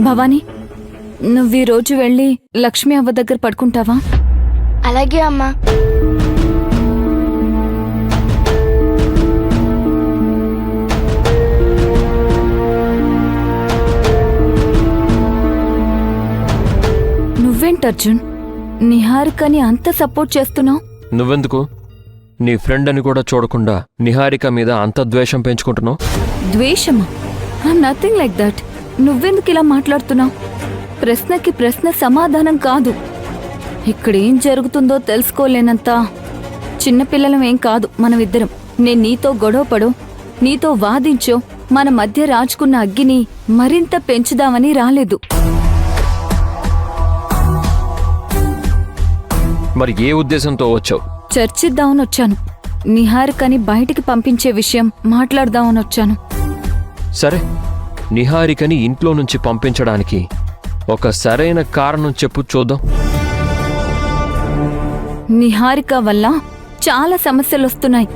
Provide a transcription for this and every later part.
భవానీ నువ్వు ఈ రోజు వెళ్ళి లక్ష్మి అవ్వ దగ్గర పడుకుంటావా? అలాగే అమ్మా. నువ్వేంటి అర్జున్? నిహారికని అంత సపోర్ట్ చేస్తున్నావు? నువ్వెందుకు? నీ ఫ్రెండ్ అని కూడా చూడకుండా నిహారిక మీద అంత ద్వేషం పెంచుకుంటున్నావు? ద్వేషమా? నథింగ్ లైక్ దట్ నువ్వెందుకు ఇలా మాట్లాడుతున్నావు? ప్రశ్నకి ప్రశ్న సమాధానం కాదు. ఇక్కడ ఏం జరుగుతుందో తెలుసుకోలేనంత చిన్నపిల్లలం ఏం కాదు మనమిద్దరం. నేను నీతో గొడవపడో నీతో వాదించో మన మధ్య రాచుకున్న అగ్గిని మరింత పెంచుదామని రాలేదు. మరి ఏ ఉద్దేశంతో వచ్చావు? చర్చిద్దామని వచ్చాను. నిహారికని బయటికి పంపించే విషయం మాట్లాడదామని వచ్చాను. సరే. నిహారికని ఇంట్లో నుంచి పంపించడానికి ఒక సరైన కారణం చెప్పు చూద్దాం. నిహారిక వల్ల చాలా సమస్యలు వస్తున్నాయి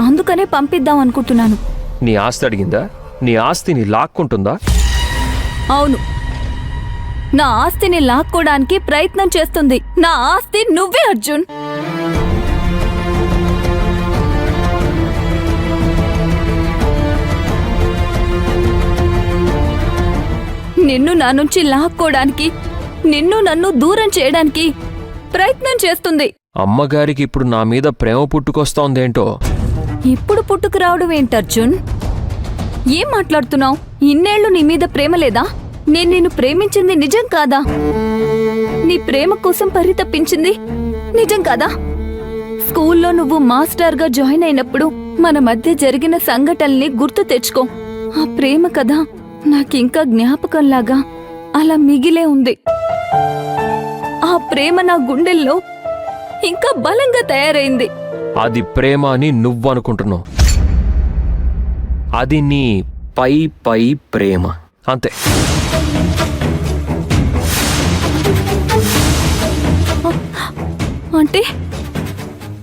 అందుకనే పంపిద్దాం అనుకుంటున్నాను. నీ ఆస్తి అడిగిందా? నీ ఆస్తిని లాక్కుంటుందా? అవును. నా ఆస్తిని లాక్కోడానికి ప్రయత్నం చేస్తుంది. నా ఆస్తి నువ్వే అర్జున్. నిన్ను నా నుంచి లాక్కోడానికి నిన్ను నన్ను దూరం చేయడానికి ప్రయత్నం చేస్తుంది. అమ్మగారికి ఇప్పుడు నా మీద ప్రేమ పుట్టుకొస్తోందేంటో? ఇప్పుడు పుట్టుకు రావడం ఏంటి అర్జున్? ఏం మాట్లాడుతున్నావు? ఇన్నేళ్ళు నీ మీద ప్రేమ లేదా? నేను నిన్ను ప్రేమించింది నిజం కాదా? నీ ప్రేమ కోసం పరితపించింది నిజం కాదా? స్కూల్లో నువ్వు మాస్టర్గా జాయిన్ అయినప్పుడు మన మధ్య జరిగిన సంఘటనల్ని గుర్తు తెచ్చుకో. ఆ ప్రేమ కథ నాకింకా జ్ఞాపకంలాగా అలా మిగిలే ఉంది. ఆ ప్రేమ నా గుండెల్లో ఇంకా బలంగా తయారైంది. అది ప్రేమ అని నువ్వనుకుంటున్నావు. అది నీ పై పై ప్రేమ. అంతే. అంటే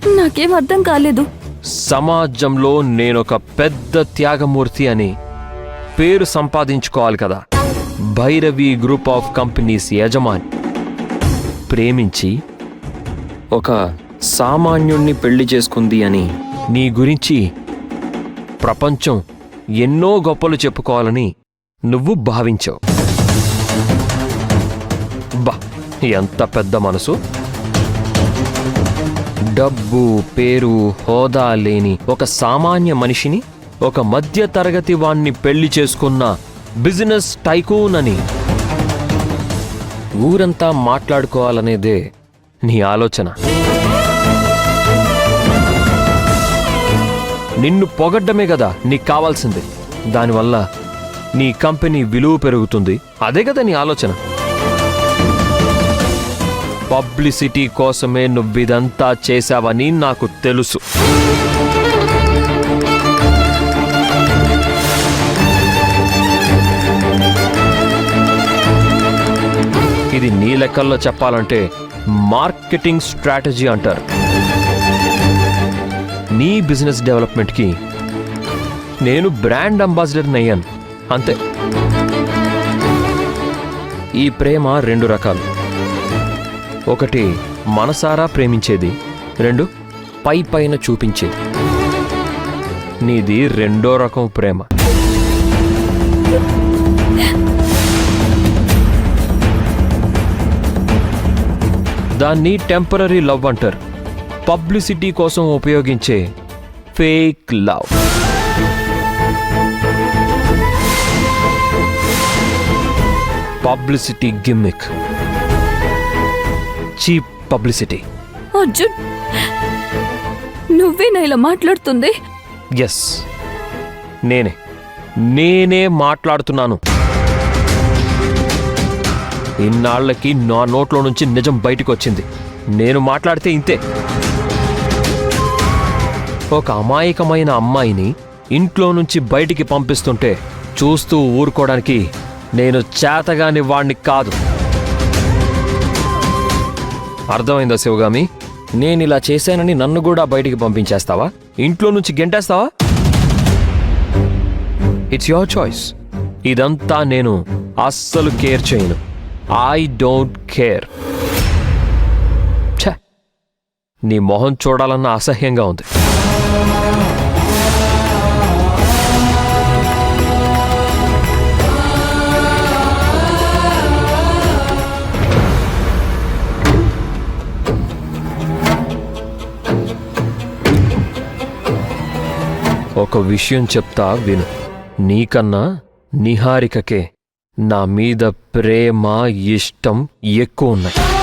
నాకేం అర్థం కాలేదు. సమాజంలో నేనొక పెద్ద త్యాగమూర్తి అని పేరు సంపాదించుకోవాలి కదా. భైరవి గ్రూప్ ఆఫ్ కంపెనీస్ యజమాని. ప్రేమించి ఒక సామాన్యుణ్ణి పెళ్ళి చేసుకుంది అని నీ గురించి ప్రపంచం ఎన్నో గొప్పలు చెప్పుకోవాలని నువ్వు భావించావు. బా ఎంత పెద్ద మనసు. డబ్బు పేరు హోదా లేని ఒక సామాన్య మనిషిని ఒక మధ్య తరగతి వాణ్ణి పెళ్ళి చేసుకున్న బిజినెస్ టైకూన్ అని. ఊరంతా మాట్లాడుకోవాలనేదే నీ ఆలోచన. నిన్ను పొగడ్డమే కదా నీకు కావాల్సింది. దానివల్ల నీ కంపెనీ విలువ పెరుగుతుంది. అదే కదా నీ ఆలోచన. పబ్లిసిటీ కోసమే నువ్విదంతా చేశావని నాకు తెలుసు. ఇది నీ లెక్కల్లో చెప్పాలంటే మార్కెటింగ్ స్ట్రాటజీ అంటారు. నీ బిజినెస్ డెవలప్మెంట్కి నేను బ్రాండ్ అంబాసిడర్ని అయ్యాను అంతే. ఈ ప్రేమ రెండు రకాలు. ఒకటి మనసారా ప్రేమించేది. రెండు పై పైన చూపించేది. నీది రెండో రకం ప్రేమ. దాన్ని టెంపరీ లవ్ అంటారు. పబ్లిసిటీ కోసం ఉపయోగించే fake love. Publicity gimmick. Cheap publicity. Arjun నువ్వేనా ఇలా మాట్లాడుతుంది? ఎస్. నేనే. నేనే మాట్లాడుతున్నాను. ఇన్నాళ్ళకి నా నోట్లో నుంచి నిజం బయటకు వచ్చింది నేను మాట్లాడితే ఇంతే. ఒక అమాయకమైన అమ్మాయిని ఇంట్లో నుంచి బయటికి పంపిస్తుంటే చూస్తూ ఊరుకోవడానికి నేను చేతగాని వాణ్ణి కాదు. అర్థమైందా శివగామి? నేను ఇలా చేశానని నన్ను కూడా బయటికి పంపించేస్తావా? ఇంట్లో నుంచి గెంటేస్తావా? ఇట్స్ యువర్ చాయిస్ ఇదంతా నేను అస్సలు కేర్ చేయను. ఐ డోంట్ కేర్ ఛ నీ మొహం చూడాలన్న అసహ్యంగా ఉంది. ఒక విషయం చెప్తా విను. నీకన్నా నిహారికకే నా మీద ప్రేమ ఇష్టం ఎక్కువ ఉన్నాయి.